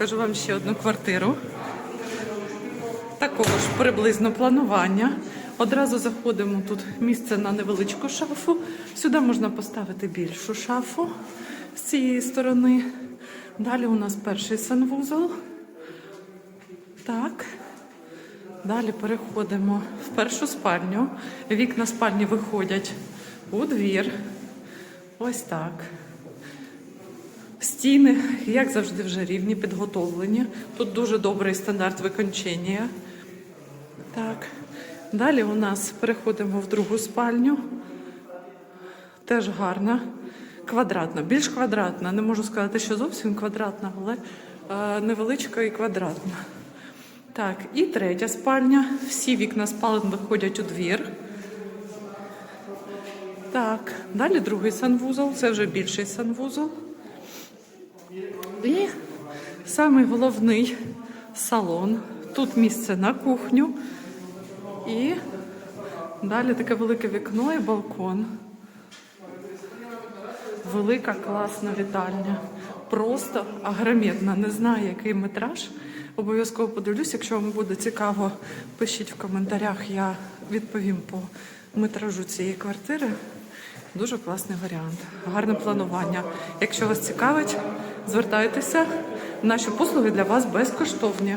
Покажу вам ще одну квартиру. Такого ж приблизно планування. Одразу заходимо тут місце на невеличку шафу. Сюди можна поставити більшу шафу з цієї сторони. Далі у нас перший санвузол. Так. Далі переходимо в першу спальню. Вікна спальні виходять у двір. Ось так. Стіни, як завжди, вже рівні, підготовлені. Тут дуже добрий стандарт викончення. Так. Далі у нас переходимо в другу спальню. Теж гарна, квадратна, більш квадратна. Не можу сказати, що зовсім квадратна, але е, невеличка і квадратна. Так, і третя спальня. Всі вікна спален виходять у двір. Так, далі другий санвузол, це вже більший санвузол. І самий головний салон. Тут місце на кухню. І далі таке велике вікно і балкон. Велика класна вітальня. Просто агрометна. Не знаю, який метраж. Обов'язково подивлюсь. Якщо вам буде цікаво, пишіть в коментарях. Я відповім по метражу цієї квартири. Дуже класний варіант. Гарне планування. Якщо вас цікавить, звертайтеся. Наші послуги для вас безкоштовні.